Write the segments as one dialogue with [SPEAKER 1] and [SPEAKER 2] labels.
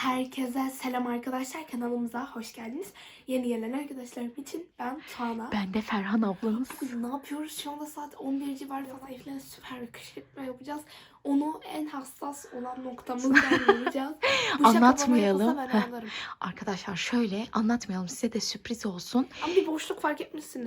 [SPEAKER 1] Herkese selam arkadaşlar. Kanalımıza hoş geldiniz. Yeni gelen arkadaşlarım için ben Tuana.
[SPEAKER 2] Ben de Ferhan ablanız.
[SPEAKER 1] Bugün ne yapıyoruz? Şu anda saat 11 civarı falan Efe'yle süper bir kışkırtma yapacağız. Onu en hassas olan noktamızdan. Bu bana
[SPEAKER 2] Anlatmayalım.
[SPEAKER 1] ben.
[SPEAKER 2] Arkadaşlar şöyle anlatmayalım size de sürpriz olsun.
[SPEAKER 1] Ama bir boşluk fark etmişsiniz.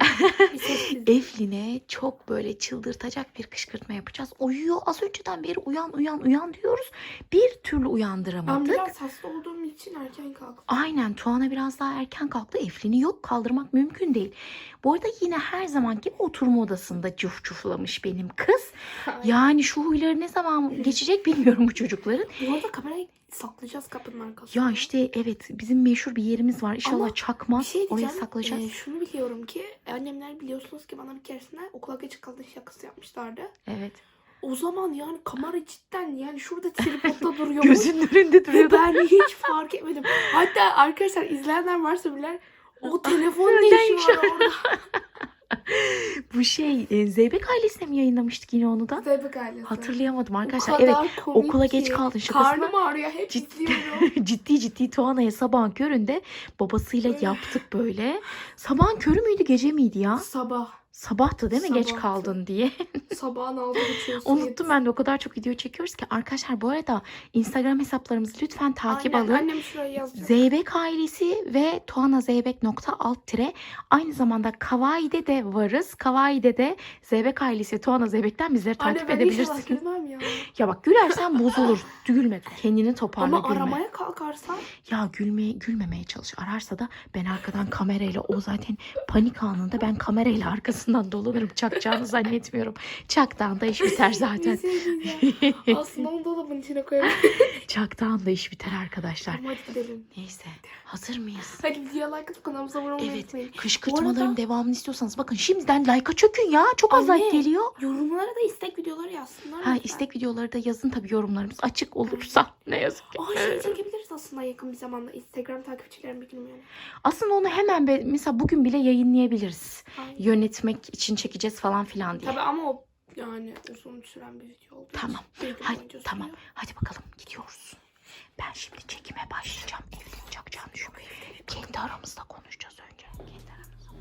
[SPEAKER 2] Eflin'e çok böyle çıldırtacak bir kışkırtma yapacağız. Uyuyor az önceden beri uyan uyan uyan diyoruz. Bir türlü
[SPEAKER 1] Ben
[SPEAKER 2] uyandıramadık.
[SPEAKER 1] biraz hasta olduğum için erken kalktım.
[SPEAKER 2] Aynen Tuana biraz daha erken kalktı. Eflin'i yok kaldırmak mümkün değil. Bu arada yine her zaman gibi oturma odasında cuf cuflamış benim kız. Yani şu huyları ne zaman geçecek bilmiyorum bu çocukların.
[SPEAKER 1] Bu arada kamerayı saklayacağız kapının arkasında.
[SPEAKER 2] Ya işte evet bizim meşhur bir yerimiz var. İnşallah
[SPEAKER 1] Ama
[SPEAKER 2] çakmaz.
[SPEAKER 1] şey
[SPEAKER 2] Oraya saklayacağız.
[SPEAKER 1] Ee, şunu biliyorum ki annemler biliyorsunuz ki bana bir keresinde okula geç kaldığın şakası yapmışlardı.
[SPEAKER 2] Evet.
[SPEAKER 1] O zaman yani kamera cidden yani şurada tripodda duruyor.
[SPEAKER 2] Gözünün önünde
[SPEAKER 1] Ve
[SPEAKER 2] duruyordu.
[SPEAKER 1] ben hiç fark etmedim. Hatta arkadaşlar izleyenler varsa bilir o telefon ne işi var orada?
[SPEAKER 2] Bu şey e, Zeybek ailesine mi yayınlamıştık yine onu da?
[SPEAKER 1] Zeybek ailesi.
[SPEAKER 2] Hatırlayamadım arkadaşlar. Evet okula geç kaldın şakasına.
[SPEAKER 1] Karnım ağrıyor hep
[SPEAKER 2] Ciddi-
[SPEAKER 1] izliyorum.
[SPEAKER 2] ciddi ciddi Tuana'ya sabahın köründe babasıyla yaptık böyle. Sabahın körü müydü gece miydi ya?
[SPEAKER 1] Sabah.
[SPEAKER 2] Sabahtı değil mi geç
[SPEAKER 1] Sabahtı.
[SPEAKER 2] kaldın diye.
[SPEAKER 1] Sabahın altı geçiyorsun.
[SPEAKER 2] Unuttum ben de o kadar çok video çekiyoruz ki. Arkadaşlar bu arada Instagram hesaplarımızı lütfen takip
[SPEAKER 1] Aynen,
[SPEAKER 2] alın.
[SPEAKER 1] Annem şuraya yazacak.
[SPEAKER 2] Zeybek ailesi ve Tuana Zeybek nokta alt tire. Aynı zamanda Kawaii'de de varız. Kawaii'de de Zeybek ailesi Tuana Zeybek'ten bizleri takip
[SPEAKER 1] Anne ben inşallah
[SPEAKER 2] edebilirsiniz.
[SPEAKER 1] gülmem ya.
[SPEAKER 2] Ya bak gülersen bozulur. Gülme. Kendini toparla
[SPEAKER 1] Ama
[SPEAKER 2] gülme.
[SPEAKER 1] aramaya kalkarsan
[SPEAKER 2] Ya gülmeye, gülmemeye çalış. Ararsa da ben arkadan kamerayla o zaten panik anında ben kamerayla arkasından dolanırım. Çakacağını zannetmiyorum. Çaktan da iş biter zaten.
[SPEAKER 1] Şey. Aslında onu dolabın içine koyabilirim.
[SPEAKER 2] Çaktan da iş biter arkadaşlar.
[SPEAKER 1] Ama hadi gidelim.
[SPEAKER 2] Neyse. Hazır mıyız?
[SPEAKER 1] Hadi videoya like atıp kanalımıza abone olmayı
[SPEAKER 2] Evet.
[SPEAKER 1] unutmayın.
[SPEAKER 2] Kışkırtmaların
[SPEAKER 1] arada-
[SPEAKER 2] devamını istiyorsanız bakın şimdiden like'a çökün ya. Çok az
[SPEAKER 1] Anne.
[SPEAKER 2] like geliyor.
[SPEAKER 1] Yorumlara da istek videoları yazsınlar.
[SPEAKER 2] Ha
[SPEAKER 1] lütfen.
[SPEAKER 2] istek videoları da yazın tabii yorumlarımız açık olursa. Ne yazık ki.
[SPEAKER 1] Aa şey çekebiliriz aslında yakın bir zamanda. Instagram takipçilerim bilmiyorum.
[SPEAKER 2] Aslında onu hemen be- mesela bugün bile yayınlayabiliriz.
[SPEAKER 1] Aynen.
[SPEAKER 2] Yönetmek için çekeceğiz falan filan diye.
[SPEAKER 1] Tabii ama o yani uzun süren bir video oldu.
[SPEAKER 2] Tamam. Hadi tamam.
[SPEAKER 1] sürüyor.
[SPEAKER 2] Hadi bakalım gidiyoruz. Ben şimdi çekime başlayacağım. Evlin çakacağını düşünmüyorum. Kendi aramızda konuşacağız önce. Kendi aramızda.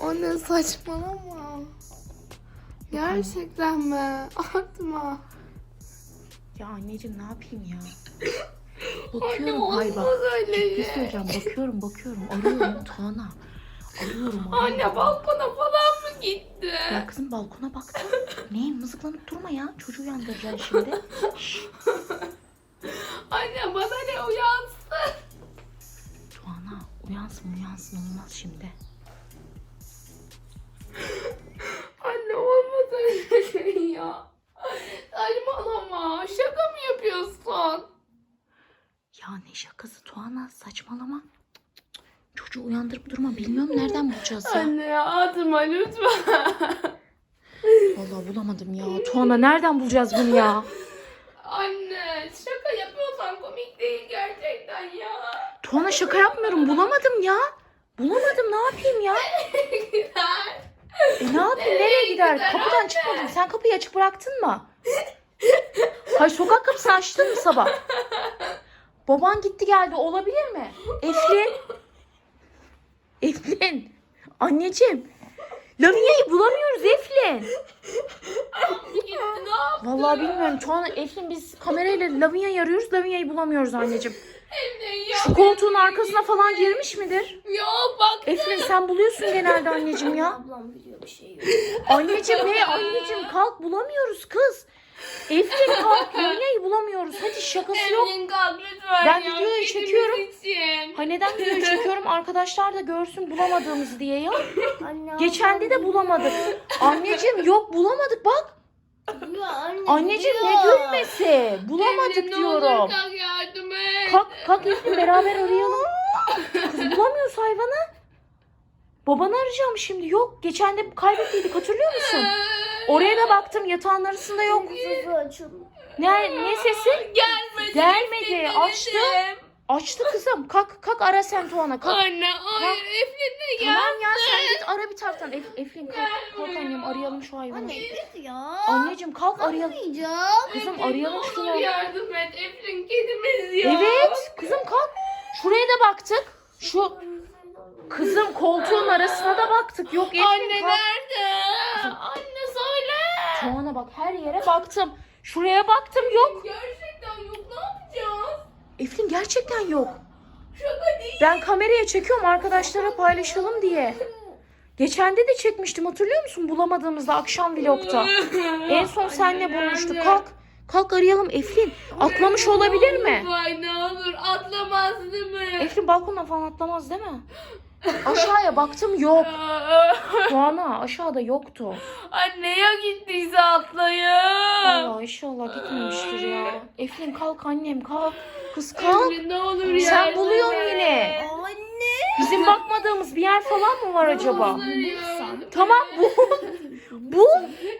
[SPEAKER 1] Anne saçmalama. Gerçekten mi? Atma.
[SPEAKER 2] Ya anneciğim ne yapayım ya?
[SPEAKER 1] Anne
[SPEAKER 2] Bakıyorum ay bak.
[SPEAKER 1] olmaz öyle
[SPEAKER 2] Ciddi söyleyeceğim bakıyorum bakıyorum. Arıyorum Tuana. Arıyorum arıyorum.
[SPEAKER 1] Anne balkona falan mı gitti?
[SPEAKER 2] Ya kızım balkona baktım. Ne mızıklanıp durma ya. Çocuğu uyandıracaksın şimdi. Şşş,
[SPEAKER 1] Anne bana ne uyansın?
[SPEAKER 2] Tuana uyansın uyansın olmaz şimdi. Şakası Tuana saçmalama. Çocuğu uyandırıp durma. Bilmiyorum nereden bulacağız ya.
[SPEAKER 1] Anne ya atma lütfen.
[SPEAKER 2] Vallahi bulamadım ya. Tuana nereden bulacağız bunu ya?
[SPEAKER 1] Anne şaka yapıyorsan komik değil gerçekten ya.
[SPEAKER 2] Tuana şaka yapmıyorum. Bulamadım ya. Bulamadım ne yapayım ya?
[SPEAKER 1] Gider.
[SPEAKER 2] E ne yapayım nereye gider?
[SPEAKER 1] gider
[SPEAKER 2] Kapıdan
[SPEAKER 1] anne?
[SPEAKER 2] çıkmadın. Sen kapıyı açık bıraktın mı? Hayır sokak kapısını açtın mı sabah? Baban gitti geldi olabilir mi? Eflin. Eflin. Anneciğim. Lavinia'yı bulamıyoruz Eflin.
[SPEAKER 1] Gitti ne yaptı?
[SPEAKER 2] Vallahi bilmiyorum. Şu an Eflin biz kamerayla Lavinia'yı arıyoruz. Lavinia'yı bulamıyoruz anneciğim.
[SPEAKER 1] Anne ya.
[SPEAKER 2] Şu koltuğun arkasına falan girmiş midir?
[SPEAKER 1] Ya bak.
[SPEAKER 2] Eflin sen buluyorsun genelde anneciğim ya.
[SPEAKER 1] Ablam biliyor bir şey yok.
[SPEAKER 2] Anneciğim ne? Anneciğim kalk bulamıyoruz kız. Eflin kalk Lavinia'yı bulamıyoruz. Hadi şakası yok.
[SPEAKER 1] Evlin kalk lütfen
[SPEAKER 2] Ben
[SPEAKER 1] ya.
[SPEAKER 2] videoyu çekiyorum.
[SPEAKER 1] Için.
[SPEAKER 2] Ha neden videoyu çekiyorum? Arkadaşlar da görsün bulamadığımızı diye ya.
[SPEAKER 3] Anne,
[SPEAKER 2] Geçende de bulamadık. Anneciğim yok bulamadık bak.
[SPEAKER 3] Diyor, anne,
[SPEAKER 2] Anneciğim ne
[SPEAKER 3] diyor.
[SPEAKER 2] gülmesi? Bulamadık
[SPEAKER 1] Evlin, ne olur
[SPEAKER 2] diyorum.
[SPEAKER 1] kalk yardım et.
[SPEAKER 2] Kalk kalk Eflin beraber arayalım. Kız bulamıyoruz hayvanı. Babanı arayacağım şimdi. Yok geçen de kaybettiydik hatırlıyor musun? Oraya da baktım yatağın arasında yok.
[SPEAKER 3] Sesi açıldı.
[SPEAKER 2] Ne, ne sesi?
[SPEAKER 1] Gelmedi.
[SPEAKER 2] Gelmedi, açtı. Açtı kızım. Kalk kalk ara sen Tuana kalk.
[SPEAKER 1] Anne hayır Eflin
[SPEAKER 2] Allah'tan Ef- Eflin kalk, kalk annem arayalım şu hayvanı.
[SPEAKER 3] Anne git ya.
[SPEAKER 2] Anneciğim kalk arayalım.
[SPEAKER 3] Arayacağım.
[SPEAKER 2] Kızım arayalım
[SPEAKER 1] Ne
[SPEAKER 2] şunu.
[SPEAKER 1] olur yardım et. Eflin kedimiz ya.
[SPEAKER 2] Evet kızım kalk. Şuraya da baktık. Şu kızım koltuğun arasına da baktık. Yok Eflin
[SPEAKER 1] Anne
[SPEAKER 2] kalk.
[SPEAKER 1] nerede?
[SPEAKER 2] Tuana bak her yere baktım. Şuraya baktım yok.
[SPEAKER 1] Gerçekten yok. Ne yapacağız?
[SPEAKER 2] Eflin gerçekten yok.
[SPEAKER 1] Şaka değil.
[SPEAKER 2] Ben kameraya çekiyorum arkadaşlara paylaşalım diye. Geçen de çekmiştim hatırlıyor musun? Bulamadığımızda akşam vlogta. En son senle bulmuştuk. Kalk. Kalk arayalım Eflin. Atlamış olabilir mi?
[SPEAKER 1] Vay ne olur atlamaz değil mi?
[SPEAKER 2] Eflin balkondan falan atlamaz değil mi? Aşağıya baktım yok. Tuana aşağıda yoktu.
[SPEAKER 1] Anne ya gittiyse atlayın.
[SPEAKER 2] Allah inşallah gitmemiştir ya. Eflin kalk annem kalk. Kız kalk.
[SPEAKER 1] Eflin ne olur
[SPEAKER 2] Sen
[SPEAKER 1] yardım
[SPEAKER 2] buluyorsun yine.
[SPEAKER 3] Anne.
[SPEAKER 2] Bizim bakmadığımız bir yer falan mı var acaba? Tamam bu. Bu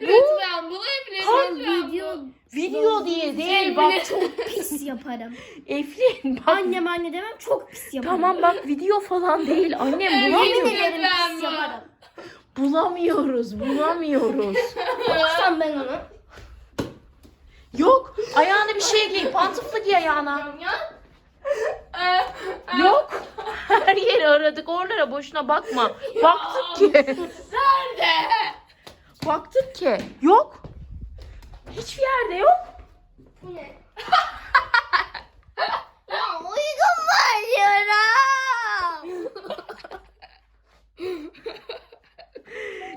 [SPEAKER 1] Lütfen bul Eflin
[SPEAKER 2] Kalk
[SPEAKER 1] lütfen
[SPEAKER 3] Video
[SPEAKER 2] video diye değil bak.
[SPEAKER 3] çok pis yaparım.
[SPEAKER 2] Eflin bak.
[SPEAKER 3] Annem anne demem çok pis yaparım.
[SPEAKER 2] Tamam bak video falan değil. Annem
[SPEAKER 3] Yemin
[SPEAKER 2] bulamıyoruz.
[SPEAKER 3] ederim
[SPEAKER 1] Lütfen
[SPEAKER 3] pis
[SPEAKER 1] bu.
[SPEAKER 3] yaparım.
[SPEAKER 2] Bulamıyoruz. Bulamıyoruz.
[SPEAKER 3] Bulursam ben onu.
[SPEAKER 2] Yok. Ayağına bir şey giy. Pantuflu giy ayağına.
[SPEAKER 1] Ya. Ee,
[SPEAKER 2] Yok. Her yeri aradık. Oralara boşuna bakma. Baktık ki.
[SPEAKER 1] Nerede?
[SPEAKER 2] Baktık ki. Yok. Hiçbir yerde yok.
[SPEAKER 3] Bu ne? ya uygun var diyorum.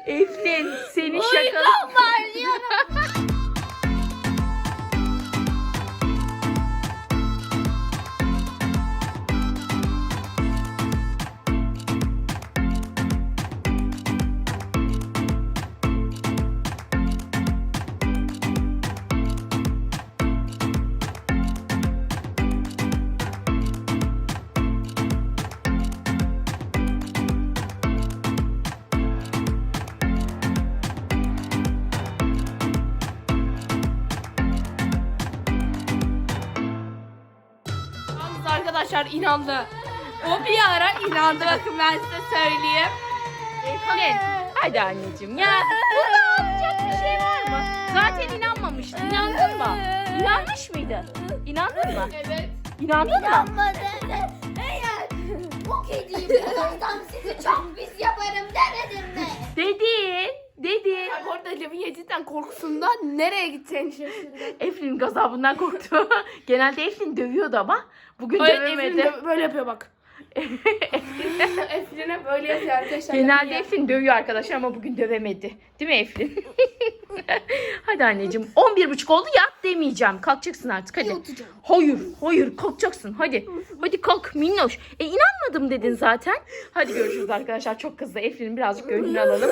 [SPEAKER 2] Eflin seni şaka...
[SPEAKER 3] Uygun var diyorum.
[SPEAKER 1] Arkadaşlar inandı. O bir ara inandı bakın ben size söyleyeyim.
[SPEAKER 2] Eflin. Hadi anneciğim ya. Bunda yapacak bir şey var mı? Zaten inanmamıştın. İnandın mı? İnanmış mıydın? İnandın mı?
[SPEAKER 1] Evet.
[SPEAKER 2] İnandın mı?
[SPEAKER 3] Yapmadı. Eğer bu kediyi bulursam sizi çok pis yaparım demedim mi?
[SPEAKER 2] Dedin. Dedin.
[SPEAKER 1] Bu arada Levin cidden korkusundan nereye gideceğini şaşırdı.
[SPEAKER 2] Eflin gazabından korktu. Genelde Eflin dövüyordu ama bugün
[SPEAKER 1] Evet,
[SPEAKER 2] dövemedi.
[SPEAKER 1] Eflin de böyle yapıyor bak. Eflin'e böyle yapıyor arkadaşlar.
[SPEAKER 2] Genelde Eflin dövüyor arkadaşlar ama bugün dövemedi. Değil mi Eflin? hadi anneciğim 11.30 oldu yat demeyeceğim. Kalkacaksın artık hadi. Hayır, hayır kalkacaksın hadi. Hadi kalk minnoş. E inanmadım dedin zaten. Hadi görüşürüz arkadaşlar. Çok kızdı. Eflin'in birazcık gönlünü alalım.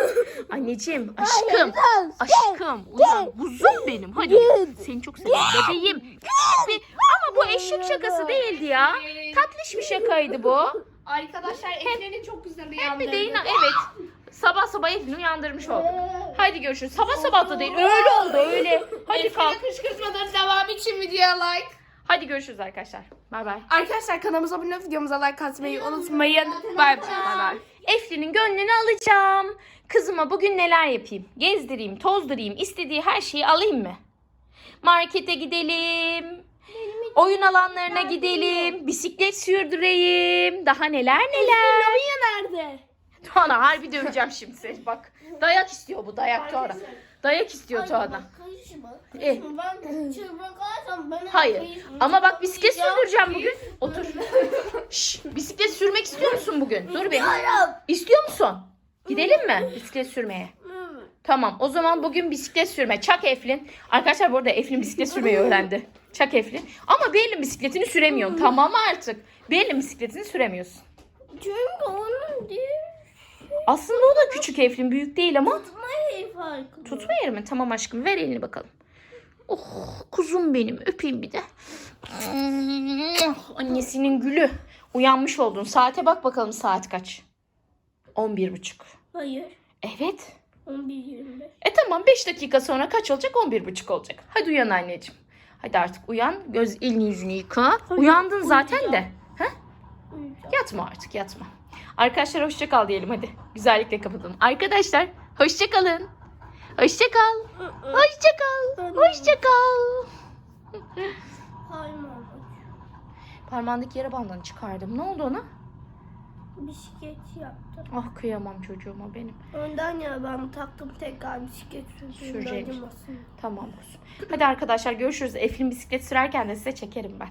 [SPEAKER 2] Anneciğim, aşkım, aşkım. Uyan, buzum benim. Hadi. Seni çok seviyorum bebeğim. Küçük bir ama bu eşek şakası değildi ya. Tatlış bir şakaydı bu.
[SPEAKER 1] Arkadaşlar Eflin'i çok güzel uyandırdı.
[SPEAKER 2] bir inan- evet. Sabah sabah Eflin'i uyandırmış olduk. Hadi görüşürüz. Sabah sabah da değil. Öyle oldu öyle. Hadi kalk.
[SPEAKER 1] Kışkırtmadan devam için videoya like.
[SPEAKER 2] Hadi görüşürüz arkadaşlar. Bay bay.
[SPEAKER 1] Arkadaşlar kanalımıza abone olup videomuza like atmayı unutmayın. Bay bay.
[SPEAKER 2] Eflin'in gönlünü alacağım. Kızıma bugün neler yapayım? Gezdireyim, tozdurayım, istediği her şeyi alayım mı? Markete gidelim. Oyun alanlarına gidelim. Bisiklet sürdüreyim. Daha neler neler.
[SPEAKER 1] nerede?
[SPEAKER 2] Tuana harbi döveceğim şimdi seni bak. Dayak istiyor bu dayak Tuana. Dayak istiyor Tuana.
[SPEAKER 3] Karışma.
[SPEAKER 2] Eh.
[SPEAKER 3] Karışma. Ben çırpın kalırsam bana
[SPEAKER 2] Hayır. Ama bak bisiklet sürdüreceğim bugün. Otur. Şş, bisiklet sürmek istiyor musun bugün? Dur bir. İstiyor musun? Gidelim mi bisiklet sürmeye? Tamam o zaman bugün bisiklet sürme. Çak Eflin. Arkadaşlar bu arada Eflin bisiklet sürmeyi öğrendi. Çak Eflin. Ama bir elin bisikletini süremiyorsun. Tamam artık. Bir elin bisikletini süremiyorsun.
[SPEAKER 3] Çünkü onun değil.
[SPEAKER 2] Aslında o da küçük Eflin. Büyük değil ama.
[SPEAKER 3] Tutmayı farkı.
[SPEAKER 2] Tutma yerimi. Tamam aşkım ver elini bakalım. Oh kuzum benim. Öpeyim bir de. Annesinin gülü. Uyanmış oldun. Saate bak bakalım saat kaç. 11.30.
[SPEAKER 3] Hayır.
[SPEAKER 2] Evet.
[SPEAKER 3] 11.25.
[SPEAKER 2] E tamam 5 dakika sonra kaç olacak? 11.30 olacak. Hadi uyan anneciğim. Hadi artık uyan. Göz elini yüzünü yıka. Uyandın zaten de. Ha?
[SPEAKER 3] Uyuyacağım.
[SPEAKER 2] Yatma artık yatma. Arkadaşlar hoşça kal diyelim hadi. Güzellikle kapatalım. Arkadaşlar hoşça kalın. Hoşça kal. Hoşça kal. Hoşça kal. Parmağındaki yara bandını çıkardım. Ne oldu ona?
[SPEAKER 3] Bisiklet yaptım.
[SPEAKER 2] Ah kıyamam çocuğuma benim.
[SPEAKER 3] Ondan ya ben taktım tekrar bisiklet sürdüğümde acımasın.
[SPEAKER 2] Tamam kuzum. Hadi arkadaşlar görüşürüz. Eflin bisiklet sürerken de size çekerim ben.